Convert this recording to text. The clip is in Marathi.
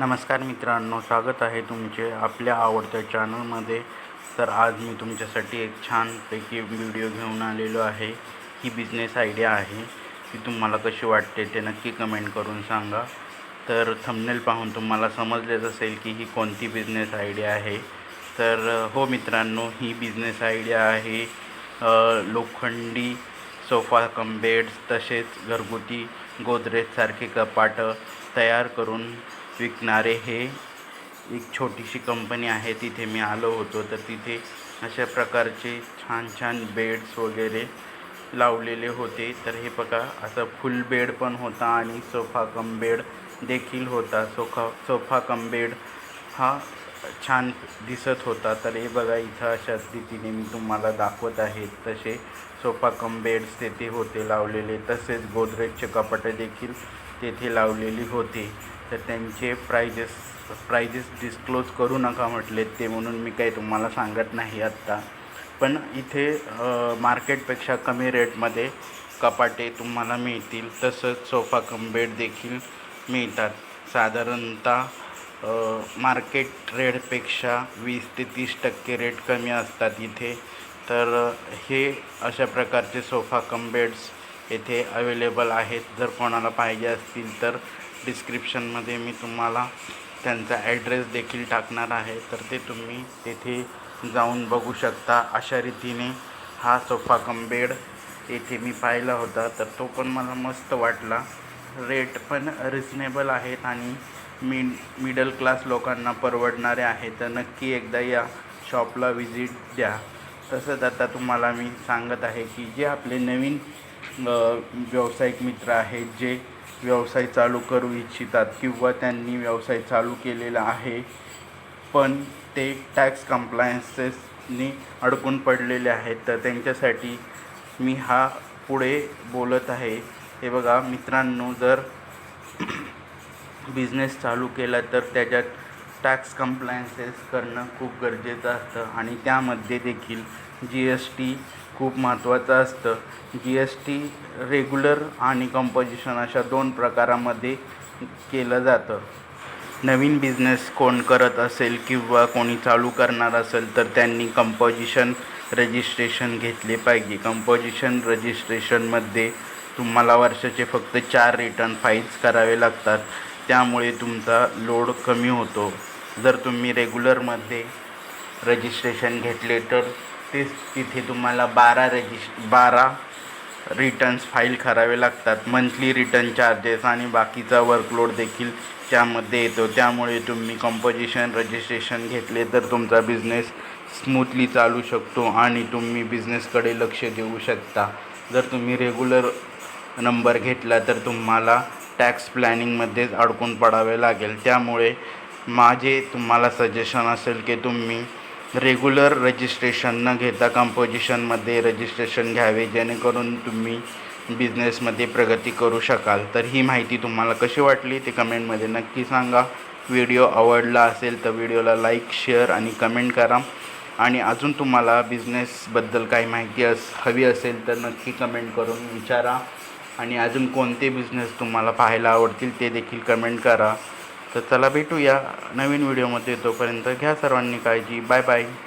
नमस्कार मित्रांनो स्वागत आहे तुमचे आपल्या आवडत्या चॅनलमध्ये तर आज मी तुमच्यासाठी एक छानपैकी व्हिडिओ घेऊन आलेलो आहे. ही बिझनेस आयडिया आहे. ती तुम्हाला कशी वाटते ते नक्की कमेंट करून सांगा. तर थंबनेल पाहून तुम्हाला समजलेच असेल की ही कोणती बिझनेस आयडिया आहे. तर हो मित्रांनो ही बिझनेस आयडिया आहे लोखंडी सोफा कम बेड्स तसेच घरगुती गोदरेजसारखे कपाटं तयार करून विकणारे हे एक छोटीशी कंपनी आहे. तिथे मी आलो होतो. तर तिथे अशा प्रकारचे छान छान बेड्स वगैरे लावलेले होते. तर हे बघा असं फुल बेड पण होता आणि सोफा कम बेड देखील होता. सोफा सोफा कम बेड हा छान दिसत होता. तर हे बघा इथं अशा रीतीने मी तुम्हाला दाखवत आहे. तसे सोफा कम बेड्स तेथे होते लावलेले. तसेच गोदरेजचे कपाटे देखील तेथे लावलेली होती. तर त्यांचे प्राइजेस प्राइजेस डिस्क्लोज करू नका म्हटले ते म्हणून मी काही तुम्हाला सांगत नाही आत्ता. पण इथे मार्केटपेक्षा कमी रेटमध्ये कपाटे तुम्हाला मिळतील. तसंच सोफा कम बेड देखील मिळतात. साधारणतः मार्केट रेटपेक्षा वीस ते तीस टक्के रेट कमी असतात इथे. तर हे अशा प्रकारचे सोफा कम बेड्स येथे अवेलेबल आहेत. जर कोणाला पाहिजे असतील तर डिस्क्रिप्शनमध्ये मी तुम्हाला त्यांचा ॲड्रेस देखील टाकणार आहे. तर ते तुम्ही तेथे जाऊन बघू शकता. अशा रीतीने हा सोफा कम बेड येथे मी पाहिला होता. तर तो पण मला मस्त वाटला. रेट पण रिजनेबल आहेत आणि मी मिडल क्लास लोकांना परवडणारे आहे तर नक्की एकदा या शॉपला व्हिजिट द्या. तसंच आता तुम्हाला मी सांगत आहे की जे आपले नवीन व्यावसायिक मित्र आहेत जे व्यवसाय चालू करू इच्छितात किंवा त्यांनी व्यवसाय चालू केलेला आहे पण ते टॅक्स कम्प्लायन्सेसनी अडकून पडलेले आहेत तर त्यांच्यासाठी मी हा पुढे बोलत आहे. हे बघा मित्रांनो जर बिझनेस चालू केला तर त्याच्यात टॅक्स कम्प्लायन्सेस करणं खूप गरजेचं असतं. आणि त्यामध्ये देखील जी एस टी खूप महत्त्वाचं असतं. जी एस टी रेग्युलर आणि कंपोजिशन अशा दोन प्रकारामध्ये केलं जातं. नवीन बिझनेस कोण करत असेल किंवा कोणी चालू करणार असेल तर त्यांनी कंपोजिशन रजिस्ट्रेशन घेतले पाहिजे. कंपोजिशन रजिस्ट्रेशनमध्ये तुम्हाला वर्षाचे फक्त चार रिटर्न फाईल्स करावे लागतात. त्यामुळे तुमचा लोड कमी होतो. जर तुम्ही रेग्युलरमध्ये रजिस्ट्रेशन घेतले तर ते तिथे तुम्हाला बारा रजिस् बारा रिटर्न्स फाईल करावे लागतात. मंथली रिटर्न चार्जेस आणि बाकीचा वर्कलोड देखील त्यामध्ये येतो. त्यामुळे तुम्ही कंपोजिशन रजिस्ट्रेशन घेतले तर तुमचा बिझनेस स्मूथली चालू शकतो आणि तुम्ही बिझनेसकडे लक्ष देऊ शकता. जर तुम्ही रेग्युलर नंबर घेतला तर तुम्हाला टॅक्स प्लॅनिंगमध्येच अडकून पडावे लागेल. त्यामुळे माझे तुम्हाला सजेशन असेल की तुम्ही रेग्युलर रजिस्ट्रेशन न घेता कंपोजिशनमध्ये रजिस्ट्रेशन घ्यावे जेणेकरून तुम्ही बिझनेसमध्ये प्रगती करू शकाल. तर ही माहिती तुम्हाला कशी वाटली ते कमेंटमध्ये नक्की सांगा. व्हिडिओ आवडला असेल तर व्हिडिओला लाईक शेअर आणि कमेंट करा. आणि अजून तुम्हाला बिझनेसबद्दल काही माहिती अस हवी असेल तर नक्की कमेंट करून विचारा. आणि अजून कोणते बिझनेस तुम्हाला पाहायला आवडतील ते देखील कमेंट करा. तर चला भेटूया नवीन व्हिडिओमध्ये तोपर्यंत घ्या सर्वांनी काळजी. Bye bye